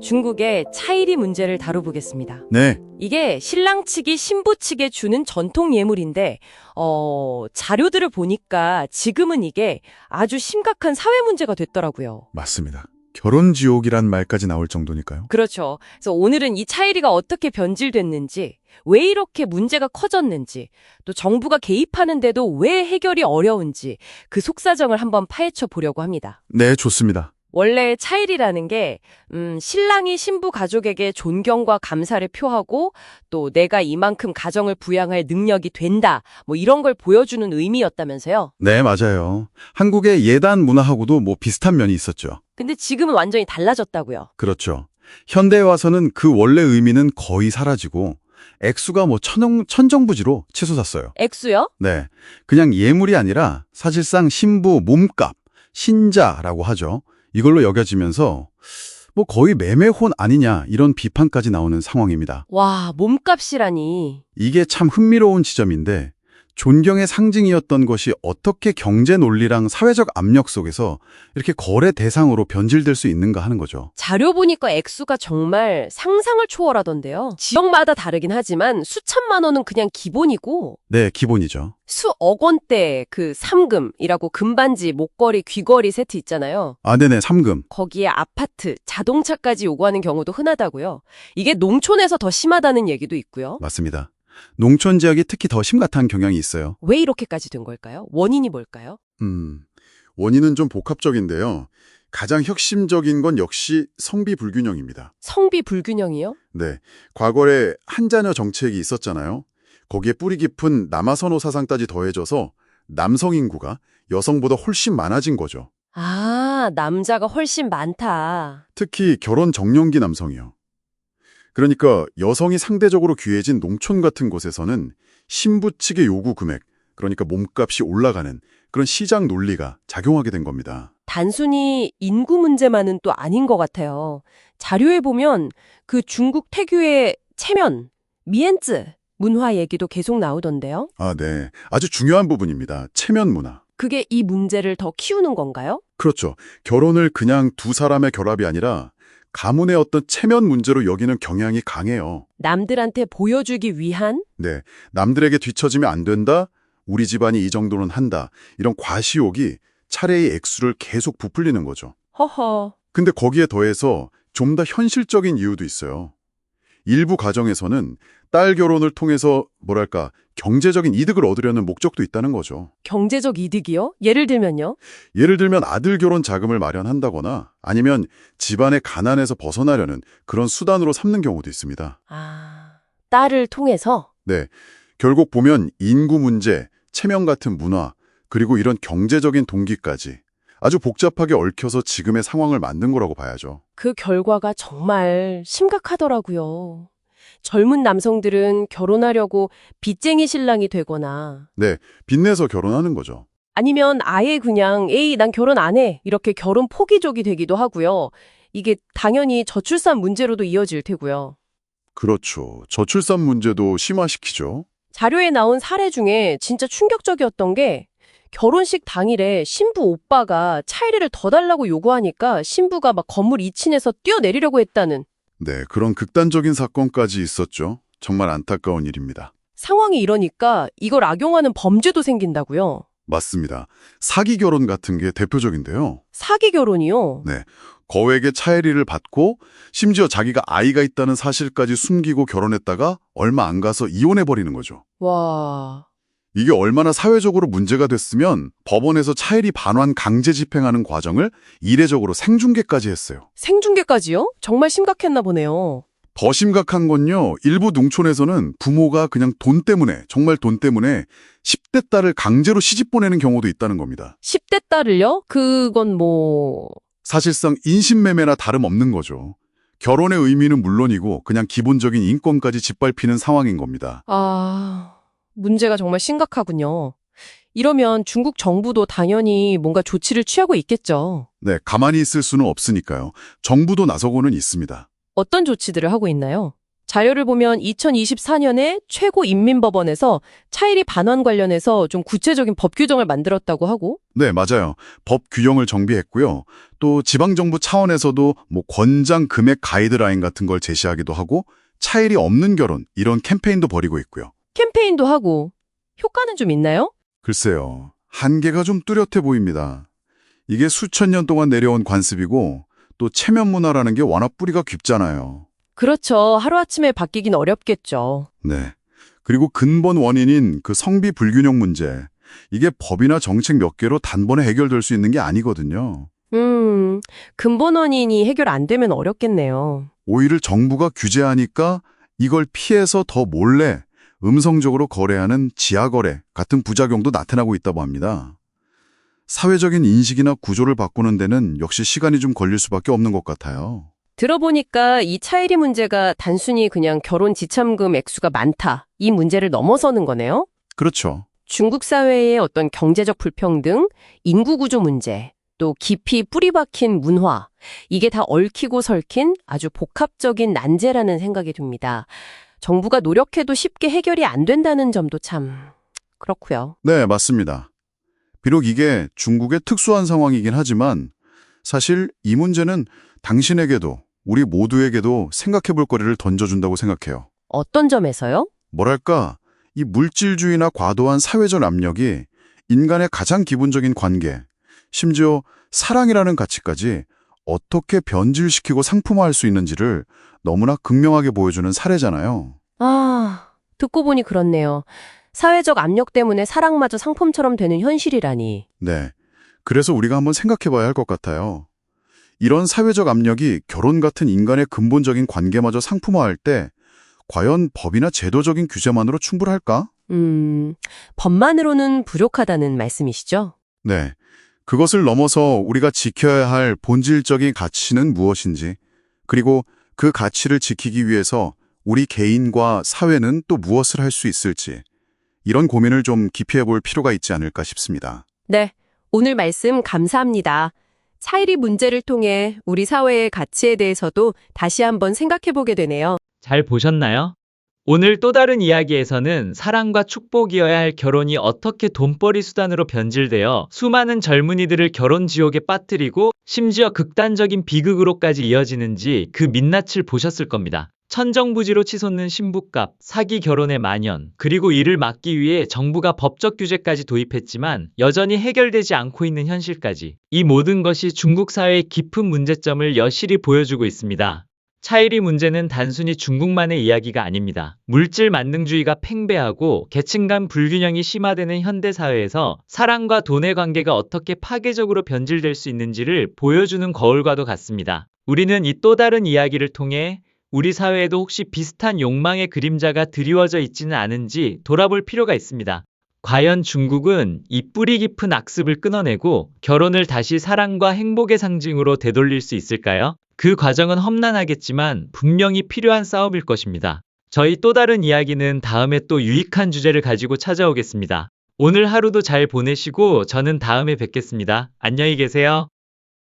중국의 차이리 문제를 다뤄보겠습니다. 네, 이게 신랑 측이 신부 측에 주는 전통 예물인데, 어, 자료들을 보니까 지금은 이게 아주 심각한 사회 문제가 됐더라고요. 맞습니다. 결혼 지옥이란 말까지 나올 정도니까요. 그렇죠. 그래서 오늘은 이 차이리가 어떻게 변질됐는지, 왜 이렇게 문제가 커졌는지, 또 정부가 개입하는데도 왜 해결이 어려운지 그 속사정을 한번 파헤쳐 보려고 합니다. 네, 좋습니다. 원래 차일이라는 게, 음, 신랑이 신부 가족에게 존경과 감사를 표하고 또 내가 이만큼 가정을 부양할 능력이 된다, 뭐 이런 걸 보여주는 의미였다면서요. 네, 맞아요. 한국의 예단 문화하고도 뭐 비슷한 면이 있었죠. 근데 지금은 완전히 달라졌다고요. 그렇죠. 현대에 와서는 그 원래 의미는 거의 사라지고 액수가 뭐 천정, 천정부지로 치솟았어요. 액수요? 네, 그냥 예물이 아니라 사실상 신부 몸값, 신자라고 하죠. 이걸로 여겨지면서 뭐 거의 매매혼 아니냐 이런 비판까지 나오는 상황입니다. 와, 몸값이라니. 이게 참 흥미로운 지점인데 존경의 상징이었던 것이 어떻게 경제 논리랑 사회적 압력 속에서 이렇게 거래 대상으로 변질될 수 있는가 하는 거죠. 자료 보니까 액수가 정말 상상을 초월하던데요. 지역마다 다르긴 하지만 수천만 원은 그냥 기본이고 네, 기본이죠. 수억 원대 그 삼금이라고 금반지, 목걸이, 귀걸이 세트 있잖아요. 아, 네네, 삼금. 거기에 아파트, 자동차까지 요구하는 경우도 흔하다고요. 이게 농촌에서 더 심하다는 얘기도 있고요. 맞습니다. 농촌 지역이 특히 더 심각한 경향이 있어요. 왜 이렇게까지 된 걸까요? 원인이 뭘까요? 음, 원인은 좀 복합적인데요. 가장 혁신적인 건 역시 성비 불균형입니다. 성비 불균형이요? 네, 과거에 한자녀 정책이 있었잖아요. 거기에 뿌리 깊은 남아선호 사상까지 더해져서 남성 인구가 여성보다 훨씬 많아진 거죠. 아, 남자가 훨씬 많다. 특히 결혼 정년기 남성이요. 그러니까 여성이 상대적으로 귀해진 농촌 같은 곳에서는 신부 측의 요구 금액, 그러니까 몸값이 올라가는 그런 시장 논리가 작용하게 된 겁니다. 단순히 인구 문제만은 또 아닌 것 같아요. 자료에 보면 그 중국 태교의 체면, 미엔즈 문화 얘기도 계속 나오던데요. 아, 네. 아주 중요한 부분입니다. 체면 문화. 그게 이 문제를 더 키우는 건가요? 그렇죠. 결혼을 그냥 두 사람의 결합이 아니라 가문의 어떤 체면 문제로 여기는 경향이 강해요. 남들한테 보여주기 위한? 네. 남들에게 뒤처지면 안 된다. 우리 집안이 이 정도는 한다. 이런 과시욕이 차례의 액수를 계속 부풀리는 거죠. 허허. 근데 거기에 더해서 좀 더 현실적인 이유도 있어요. 일부 가정에서는 딸 결혼을 통해서 뭐랄까 경제적인 이득을 얻으려는 목적도 있다는 거죠. 경제적 이득이요? 예를 들면요? 예를 들면 아들 결혼 자금을 마련한다거나 아니면 집안의 가난에서 벗어나려는 그런 수단으로 삼는 경우도 있습니다. 아, 딸을 통해서? 네, 결국 보면 인구 문제, 체면 같은 문화, 그리고 이런 경제적인 동기까지 아주 복잡하게 얽혀서 지금의 상황을 만든 거라고 봐야죠. 그 결과가 정말 심각하더라고요. 젊은 남성들은 결혼하려고 빚쟁이 신랑이 되거나 네, 빚내서 결혼하는 거죠. 아니면 아예 그냥 에이 난 결혼 안 해 이렇게 결혼 포기족이 되기도 하고요. 이게 당연히 저출산 문제로도 이어질 테고요. 그렇죠. 저출산 문제도 심화시키죠. 자료에 나온 사례 중에 진짜 충격적이었던 게 결혼식 당일에 신부 오빠가 차이리를 더 달라고 요구하니까 신부가 막 건물 2층에서 뛰어내리려고 했다는 네, 그런 극단적인 사건까지 있었죠. 정말 안타까운 일입니다. 상황이 이러니까 이걸 악용하는 범죄도 생긴다고요. 맞습니다. 사기 결혼 같은 게 대표적인데요. 사기 결혼이요. 거액의 차혜리를 받고 심지어 자기가 아이가 있다는 사실까지 숨기고 결혼했다가 얼마 안 가서 이혼해버리는 거죠. 와, 이게 얼마나 사회적으로 문제가 됐으면 법원에서 차혜리 반환 강제 집행하는 과정을 이례적으로 생중계까지 했어요. 생중계까지요? 정말 심각했나 보네요. 더 심각한 건요. 일부 농촌에서는 부모가 그냥 돈 때문에 정말 돈 때문에 10대 딸을 강제로 시집 보내는 경우도 있다는 겁니다. 10대 딸을요? 그건 뭐 사실상 인신매매나 다름없는 거죠. 결혼의 의미는 물론이고 그냥 기본적인 인권까지 짓밟히는 상황인 겁니다. 아, 문제가 정말 심각하군요. 이러면 중국 정부도 당연히 뭔가 조치를 취하고 있겠죠. 네, 가만히 있을 수는 없으니까요. 정부도 나서고는 있습니다. 어떤 조치들을 하고 있나요? 자료를 보면 2024년에 최고인민법원에서 차일이 반환 관련해서 좀 구체적인 법 규정을 만들었다고 하고 네, 맞아요. 법 규정을 정비했고요. 또 지방정부 차원에서도 뭐 권장 금액 가이드라인 같은 걸 제시하기도 하고 차일이 없는 결혼 이런 캠페인도 벌이고 있고요. 캠페인도 하고 효과는 좀 있나요? 글쎄요. 한계가 좀 뚜렷해 보입니다. 이게 수천 년 동안 내려온 관습이고 또 체면 문화라는 게 워낙 뿌리가 깊잖아요. 그렇죠. 하루아침에 바뀌긴 어렵겠죠. 네. 그리고 근본 원인인 그 성비 불균형 문제. 이게 법이나 정책 몇 개로 단번에 해결될 수 있는 게 아니거든요. 음, 근본 원인이 해결 안 되면 어렵겠네요. 오히려 정부가 규제하니까 이걸 피해서 더 몰래 음성적으로 거래하는 지하거래 같은 부작용도 나타나고 있다고 합니다. 사회적인 인식이나 구조를 바꾸는 데는 역시 시간이 좀 걸릴 수밖에 없는 것 같아요. 들어보니까 이 차일이 문제가 단순히 그냥 결혼 지참금 액수가 많다. 이 문제를 넘어서는 거네요. 그렇죠. 중국 사회의 어떤 경제적 불평등, 인구 구조 문제, 또 깊이 뿌리 박힌 문화, 이게 다 얽히고 설킨 아주 복합적인 난제라는 생각이 듭니다. 정부가 노력해도 쉽게 해결이 안 된다는 점도 참 그렇고요. 네, 맞습니다. 비록 이게 중국의 특수한 상황이긴 하지만 사실 이 문제는 당신에게도 우리 모두에게도 생각해 볼 거리를 던져준다고 생각해요. 어떤 점에서요? 뭐랄까, 이 물질주의나 과도한 사회적 압력이 인간의 가장 기본적인 관계, 심지어 사랑이라는 가치까지 어떻게 변질시키고 상품화할 수 있는지를 너무나 극명하게 보여주는 사례잖아요. 아, 듣고 보니 그렇네요. 사회적 압력 때문에 사랑마저 상품처럼 되는 현실이라니. 네. 그래서 우리가 한번 생각해 봐야 할 것 같아요. 이런 사회적 압력이 결혼 같은 인간의 근본적인 관계마저 상품화할 때 과연 법이나 제도적인 규제만으로 충분할까? 음, 법만으로는 부족하다는 말씀이시죠? 네. 그것을 넘어서 우리가 지켜야 할 본질적인 가치는 무엇인지, 그리고 그 가치를 지키기 위해서 우리 개인과 사회는 또 무엇을 할 수 있을지, 이런 고민을 좀 깊이 해볼 필요가 있지 않을까 싶습니다. 네, 오늘 말씀 감사합니다. 차일이 문제를 통해 우리 사회의 가치에 대해서도 다시 한번 생각해보게 되네요. 잘 보셨나요? 오늘 또 다른 이야기에서는 사랑과 축복이어야 할 결혼이 어떻게 돈벌이 수단으로 변질되어 수많은 젊은이들을 결혼 지옥에 빠뜨리고 심지어 극단적인 비극으로까지 이어지는지 그 민낯을 보셨을 겁니다. 천정부지로 치솟는 신부값, 사기 결혼의 만연, 그리고 이를 막기 위해 정부가 법적 규제까지 도입했지만 여전히 해결되지 않고 있는 현실까지. 이 모든 것이 중국 사회의 깊은 문제점을 여실히 보여주고 있습니다. 차일이 문제는 단순히 중국만의 이야기가 아닙니다. 물질 만능주의가 팽배하고 계층 간 불균형이 심화되는 현대 사회에서 사랑과 돈의 관계가 어떻게 파괴적으로 변질될 수 있는지를 보여주는 거울과도 같습니다. 우리는 이 또 다른 이야기를 통해 우리 사회에도 혹시 비슷한 욕망의 그림자가 드리워져 있지는 않은지 돌아볼 필요가 있습니다. 과연 중국은 이 뿌리 깊은 악습을 끊어내고 결혼을 다시 사랑과 행복의 상징으로 되돌릴 수 있을까요? 그 과정은 험난하겠지만 분명히 필요한 싸움일 것입니다. 저희 또 다른 이야기는 다음에 또 유익한 주제를 가지고 찾아오겠습니다. 오늘 하루도 잘 보내시고 저는 다음에 뵙겠습니다. 안녕히 계세요.